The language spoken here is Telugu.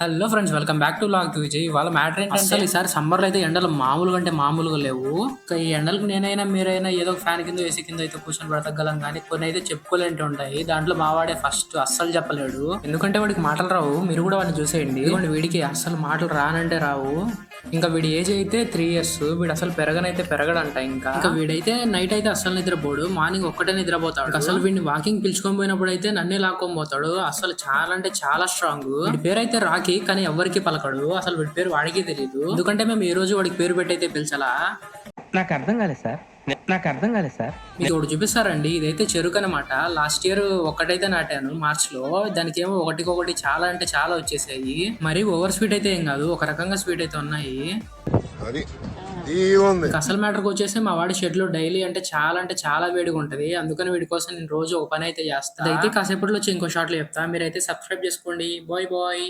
Hello friends welcome back to log Vijay వాళ్ళ మ్యాటర్ ఏంటంటే అసలు ఈసారి సమ్మర్లో అయితే ఎండలు మామూలుగా అంటే మామూలుగా లేవు. ఈ ఎండలకు నేనైనా మీరైనా ఏదో ఫ్యాన్ కింద ఏసీ కింద అయితే కూర్చొని బ్రతకగలం కానీ కొన్ని అయితే చెప్పుకోలేంటి ఉంటాయి. దాంట్లో మావాడే ఫస్ట్ అస్సలు చెప్పలేడు. ఎందుకంటే వాడికి మాటలు రావు. మీరు కూడా వాడిని చూసేయండి. వీడికి అస్సలు మాటలు రానంటే రావు. ఇంకా వీడి ఏజ్ అయితే త్రీ ఇయర్స్ వీడు అసలు పెరగనైతే పెరగడంట ఇంకా. ఇంకా వీడైతే నైట్ అయితే అసలు నిద్రపోడు. మార్నింగ్ ఒక్కటే నిద్రపోతాడు. అసలు వీడిని వాకింగ్ పిలుచుకొని పోయినప్పుడు అయితే నన్నే లాక్కొని పోతాడు. అసలు చాలా అంటే చాలా స్ట్రాంగ్ వీడి పేరు అయితే రాకి కానీ ఎవరికి పలకడు. అసలు వీడి పేరు వాడికి తెలియదు ఎందుకంటే మేము ఈ రోజు వాడికి పేరు పెట్టి అయితే పిలిచాలా? నాకు అర్థం కాలేదు సార్. నాకు అర్థం కాలేదు సార్. మీకు ఒకటి చూపిస్తారండి. ఇదైతే చెరుకు అనమాట లాస్ట్ ఇయర్ ఒక్కటైతే నాటాను మార్చ్లో దానికి ఏమో ఒకటికొకటి చాలా అంటే చాలా వచ్చేసాయి. మరి ఓవర్ స్వీట్ అయితే ఏం కాదు. ఒక రకంగా స్వీట్ అయితే ఉన్నాయి. అసలు మ్యాటర్కి వచ్చేసి మా వాడి షెడ్లో డైలీ అంటే చాలా అంటే చాలా వేడిగా ఉంటది. అందుకని వీడి కోసం నేను రోజు ఒక పని అయితే చేస్తాను అయితే కాసేపట్లో వచ్చి ఇంకో షార్ట్లో చెప్తా. మీరైతే సబ్స్క్రైబ్ చేసుకోండి. Bye bye.